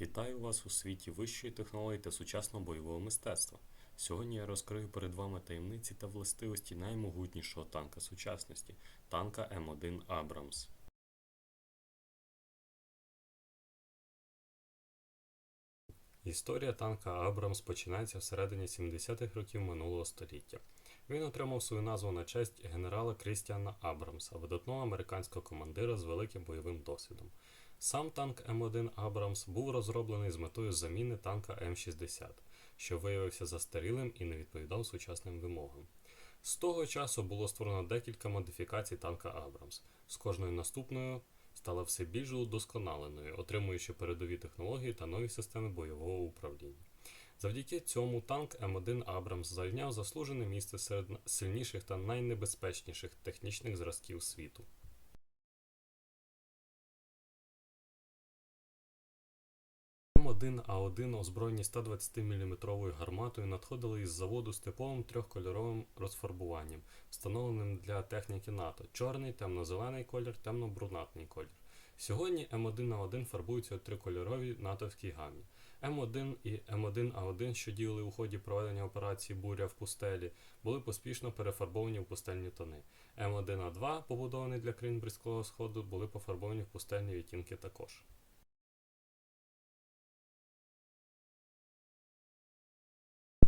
Вітаю вас у світі вищої технології та сучасного бойового мистецтва. Сьогодні я розкрию перед вами таємниці та властивості наймогутнішого танка сучасності танка М1 Абрамс. Історія танка Абрамс починається всередині 70-х років минулого століття. Він отримав свою назву на честь генерала Крістіана Абрамса, видатного американського командира з великим бойовим досвідом. Сам танк М1 Абрамс був розроблений з метою заміни танка М60, що виявився застарілим і не відповідав сучасним вимогам. З того часу було створено декілька модифікацій танка Абрамс. З кожною наступною стала все більш удосконаленою, отримуючи передові технології та нові системи бойового управління. Завдяки цьому танк М1 Абрамс зайняв заслужене місце серед сильніших та найнебезпечніших технічних зразків світу. М1А1 озброєні 120 мм гарматою надходили із заводу з типовим трьохкольоровим розфарбуванням, встановленим для техніки НАТО чорний, темно-зелений колір, темно-брунатний колір. Сьогодні М1А1 фарбуються у трикольоровій натовській гамі. М1 і М1А1, що діяли у ході проведення операції Буря в пустелі, були поспішно перефарбовані в пустельні тони. М1А2, побудований для країн Близького Сходу, були пофарбовані в пустельні відтінки також.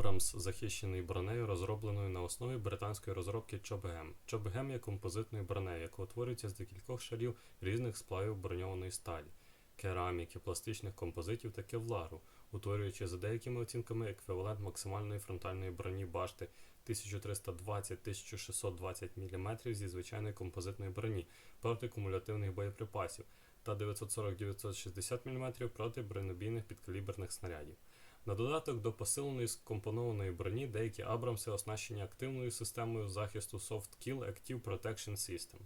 Абрамс захищений бронею, розробленою на основі британської розробки Чобгем. Чобгем є композитною бронею, яка утворюється з декількох шарів різних сплавів броньованої сталі, кераміки, пластичних композитів та кевлару, утворюючи за деякими оцінками еквівалент максимальної фронтальної броні башти 1320-1620 мм зі звичайної композитної броні проти кумулятивних боєприпасів та 940-960 мм проти бронебійних підкаліберних снарядів. На додаток до посиленої скомпонованої броні деякі Абрамси оснащені активною системою захисту Soft Kill Active Protection System,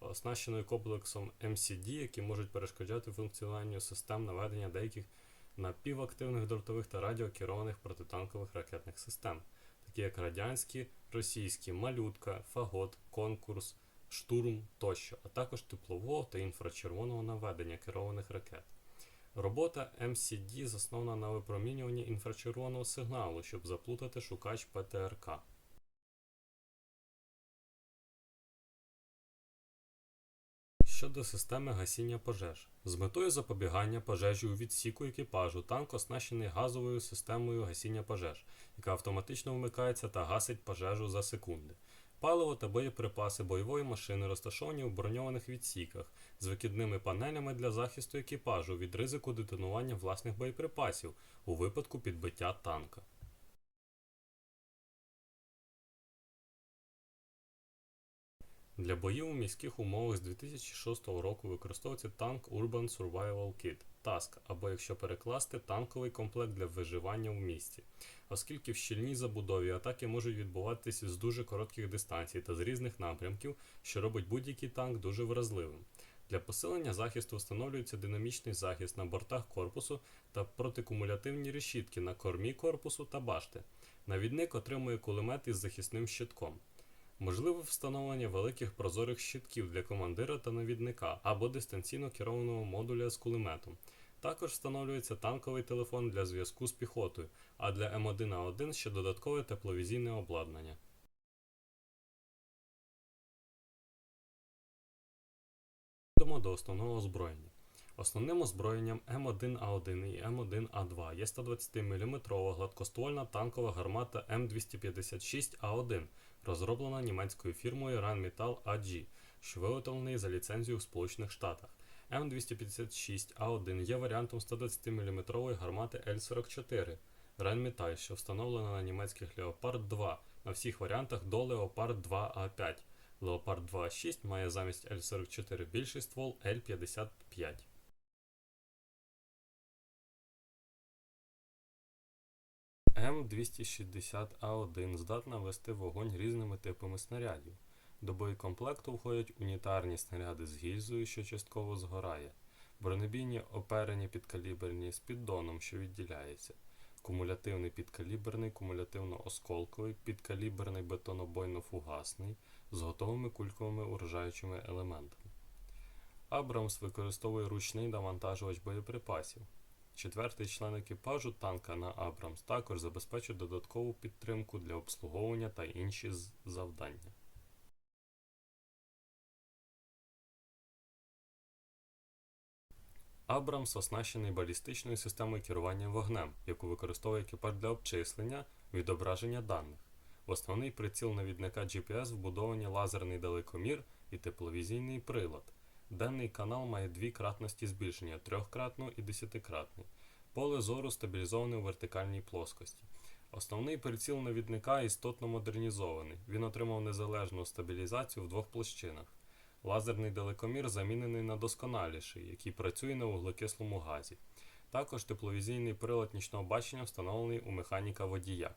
оснащеною комплексом MCD, які можуть перешкоджати функціонуванню систем наведення деяких напівактивних дротових та радіокерованих протитанкових ракетних систем, такі як радянські, російські, малютка, фагот, конкурс, штурм тощо, а також теплового та інфрачервоного наведення керованих ракет. Робота MCD заснована на випромінюванні інфрачервоного сигналу, щоб заплутати шукач ПТРК. Щодо системи гасіння пожеж. З метою запобігання пожежі у відсіку екіпажу танк оснащений газовою системою гасіння пожеж, яка автоматично вмикається та гасить пожежу за секунди. Паливо та боєприпаси бойової машини розташовані у броньованих відсіках з викидними панелями для захисту екіпажу від ризику детонування власних боєприпасів у випадку підбиття танка. Для боїв у міських умовах з 2006 року використовується танк Urban Survival Kit TASC, або якщо перекласти танковий комплект для виживання в місті, оскільки в щільній забудові атаки можуть відбуватися з дуже коротких дистанцій та з різних напрямків, що робить будь-який танк дуже вразливим. Для посилення захисту встановлюється динамічний захист на бортах корпусу та протикумулятивні решітки на кормі корпусу та башти. Навідник отримує кулемет із захисним щитком. Можливе встановлення великих прозорих щитків для командира та навідника або дистанційно керованого модуля з кулеметом. Також встановлюється танковий телефон для зв'язку з піхотою, а для М1А1 ще додаткове тепловізійне обладнання. Переходимо до основного озброєння. Основним озброєнням М1А1 і М1А2 є 120 мм гладкоствольна танкова гармата М256А1, розроблена німецькою фірмою Rheinmetall AG, що виготовлений за ліцензією в Сполучених Штатах. М256А1 є варіантом 120 мм гармати Л-44 Rheinmetall, що встановлена на німецьких Leopard 2 на всіх варіантах до Leopard 2А5. Leopard 2А6 має замість L44 більший ствол L55. М260А1 здатна вести вогонь різними типами снарядів. До боєкомплекту входять унітарні снаряди з гільзою, що частково згорає, бронебійні оперені підкаліберні з піддоном, що відділяється, кумулятивний підкаліберний, кумулятивно-осколковий, підкаліберний бетонобойно-фугасний з готовими кульковими уражаючими елементами. Абрамс використовує ручний навантажувач боєприпасів. Четвертий член екіпажу танка на Абрамс також забезпечив додаткову підтримку для обслуговування та інші завдання. Абрамс оснащений балістичною системою керування вогнем, яку використовує екіпаж для обчислення, відображення даних. В основний приціл навідника GPS вбудовані лазерний далекомір і тепловізійний прилад. Денний канал має дві кратності збільшення трьохкратну і десятикратний. Поле зору стабілізоване у вертикальній плоскості. Основний приціл навідника істотно модернізований. Він отримав незалежну стабілізацію в двох площинах. Лазерний далекомір замінений на досконаліший, який працює на вуглекислому газі. Також тепловізійний прилад нічного бачення встановлений у механіка водія.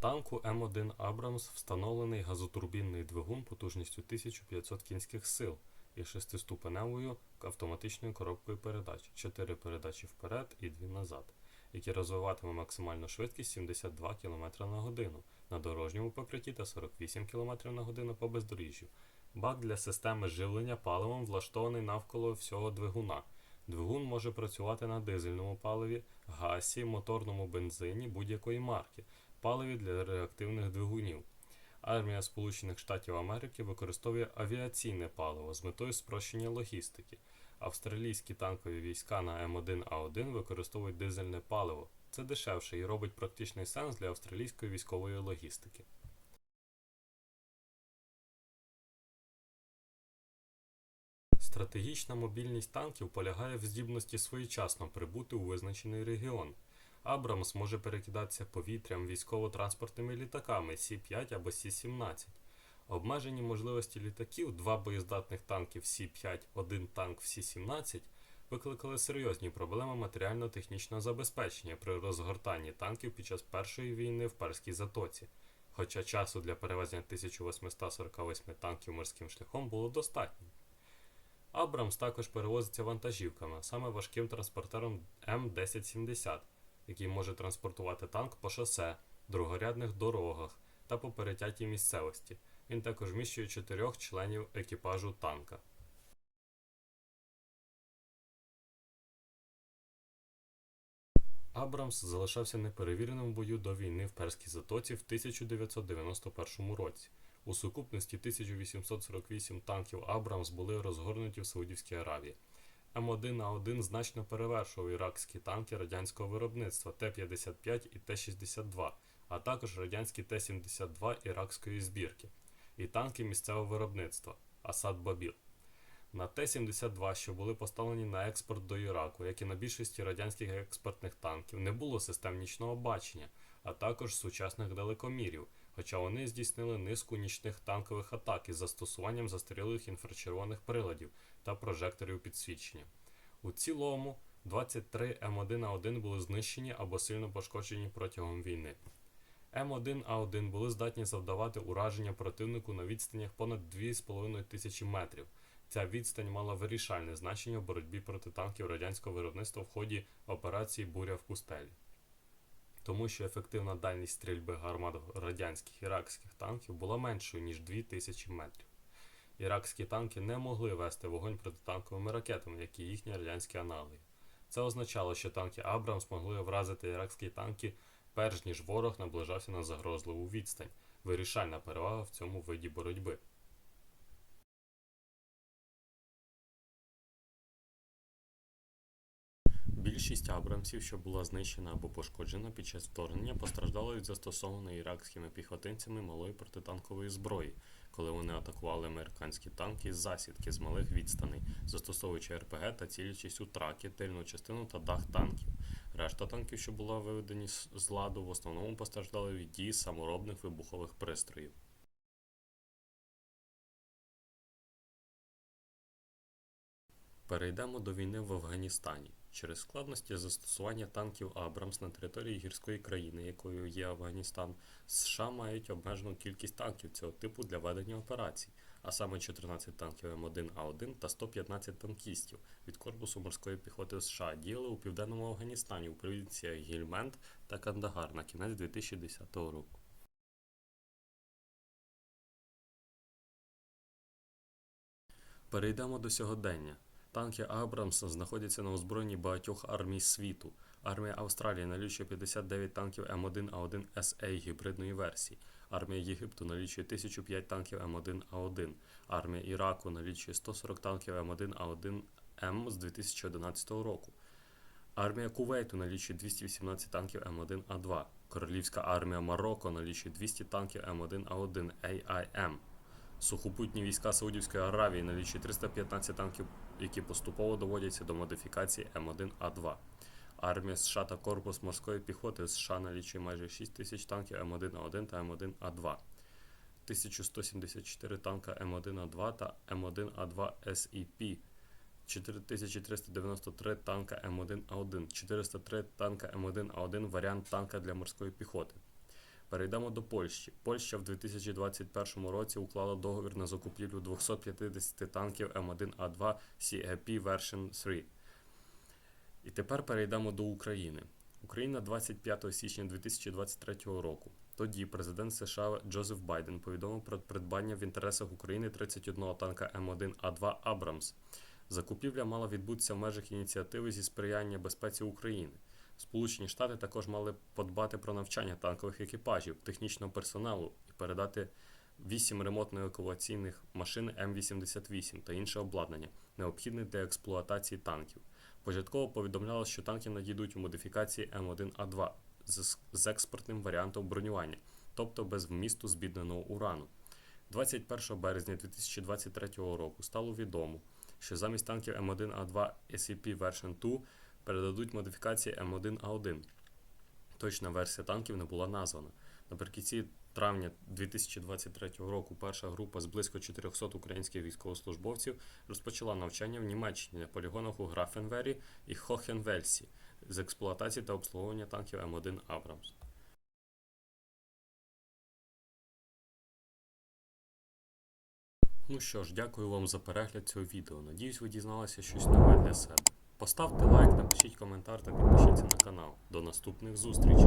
Танку М1 Абрамс встановлений газотурбінний двигун потужністю 1500 кінських сил і шестиступеневою автоматичною коробкою передач, 4 передачі вперед і 2 назад, який розвиватиме максимальну швидкість 72 км на годину на дорожньому покритті та 48 км на годину по бездоріжжю. Бак для системи живлення паливом влаштований навколо всього двигуна. Двигун може працювати на дизельному паливі, гасі, моторному бензині будь-якої марки, паливі для реактивних двигунів. Армія Сполучених Штатів Америки використовує авіаційне паливо з метою спрощення логістики. Австралійські танкові війська на М1А1 використовують дизельне паливо. Це дешевше і робить практичний сенс для австралійської військової логістики. Стратегічна мобільність танків полягає в здібності своєчасно прибути у визначений регіон. Абрамс може перекидатися повітрям військово-транспортними літаками Сі-5 або Сі-17. Обмежені можливості літаків, два боєздатних танків Сі-5, один танк в Сі-17 викликали серйозні проблеми матеріально-технічного забезпечення при розгортанні танків під час Першої війни в Перській затоці. Хоча часу для перевезення 1848 танків морським шляхом було достатньо. Абрамс також перевозиться вантажівками, саме важким транспортером М1070, який може транспортувати танк по шосе, другорядних дорогах та по перетятій місцевості. Він також вміщує чотирьох членів екіпажу танка. Абрамс залишався неперевіреним в бою до війни в Перській затоці в 1991 році. У сукупності 1848 танків Абрамс були розгорнуті в Саудівській Аравії. М1А1 значно перевершував іракські танки радянського виробництва Т-55 і Т-62, а також радянські Т-72 іракської збірки, і танки місцевого виробництва Асад Бабіл. На Т-72, що були поставлені на експорт до Іраку, як і на більшості радянських експортних танків, не було систем нічного бачення, а також сучасних далекомірів, хоча вони здійснили низку нічних танкових атак із застосуванням застарілих інфрачервоних приладів та прожекторів підсвічення. У цілому 23 М1А1 були знищені або сильно пошкоджені протягом війни. М1А1 були здатні завдавати ураження противнику на відстанях понад 2,5 тисячі метрів. Ця відстань мала вирішальне значення в боротьбі проти танків радянського виробництва в ході операції Буря в пустелі. Тому що ефективна дальність стрільби гармат радянських іракських танків була меншою, ніж 2000 метрів. Іракські танки не могли вести вогонь протитанковими ракетами, як і їхні радянські аналоги. Це означало, що танки Абрамс могли вразити іракські танки, перш ніж ворог наближався на загрозливу відстань. Вирішальна перевага в цьому виді боротьби. Більшість абрамсів, що була знищена або пошкоджена під час вторгнення, постраждали від застосованої іракськими піхотинцями малої протитанкової зброї, коли вони атакували американські танки з засідки з малих відстаней, застосовуючи РПГ та цілячись у траки, тильну частину та дах танків. Решта танків, що була виведені з ладу, в основному постраждали від дії саморобних вибухових пристроїв. Перейдемо до війни в Афганістані. Через складності застосування танків Абрамс на території гірської країни, якою є Афганістан, США мають обмежену кількість танків цього типу для ведення операцій, а саме 14 танків М1А1 та 115 танкістів від корпусу морської піхоти США діяли у південному Афганістані у провінціях Гільмент та Кандагар на кінець 2010 року. Перейдемо до сьогодення. Танки Абрамс знаходяться на озброєнні багатьох армій світу. Армія Австралії налічує 59 танків М1А1 SA гібридної версії. Армія Єгипту налічує 1005 танків М1А1. Армія Іраку налічує 140 танків М1А1М з 2011 року. Армія Кувейту налічує 218 танків М1А2. Королівська армія Марокко налічує 200 танків М1А1 AIM. Сухопутні війська Саудівської Аравії налічує 315 танків, які поступово доводяться до модифікації М1А2. Армія США та Корпус морської піхоти США налічує майже 6 тисяч танків М1А1 та М1А2. 1174 танка М1А2 та М1А2 SEP. 4393 танка М1А1, 403 танка М1А1 варіант танка для морської піхоти. Перейдемо до Польщі. Польща в 2021 році уклала договір на закупівлю 250 танків М1А2 CEP Version 3. І тепер перейдемо до України. Україна 25 січня 2023 року. Тоді президент США Джозеф Байден повідомив про придбання в інтересах України 31 танка М1А2 Абрамс. Закупівля мала відбутися в межах ініціативи зі сприяння безпеці України. Сполучені Штати також мали подбати про навчання танкових екіпажів, технічного персоналу і передати 8 ремонтно-евакуаційних машин М88 та інше обладнання, необхідне для експлуатації танків. Початково повідомлялось, що танки надійдуть у модифікації М1А2 з, з експортним варіантом бронювання, тобто без вмісту збідненого урану. 21 березня 2023 року стало відомо, що замість танків М1А2 SCP Version 2 передадуть модифікації М1А1. Точна версія танків не була названа. Наприкінці травня 2023 року перша група з близько 400 українських військовослужбовців розпочала навчання в Німеччині на полігонах у Графенвері і Хохенвельсі з експлуатації та обслуговування танків М1 Абрамс. Ну що ж, дякую вам за перегляд цього відео. Надіюсь, ви дізналися щось нове для себе. Поставте лайк, напишіть коментар та підпишіться на канал. До наступних зустрічей!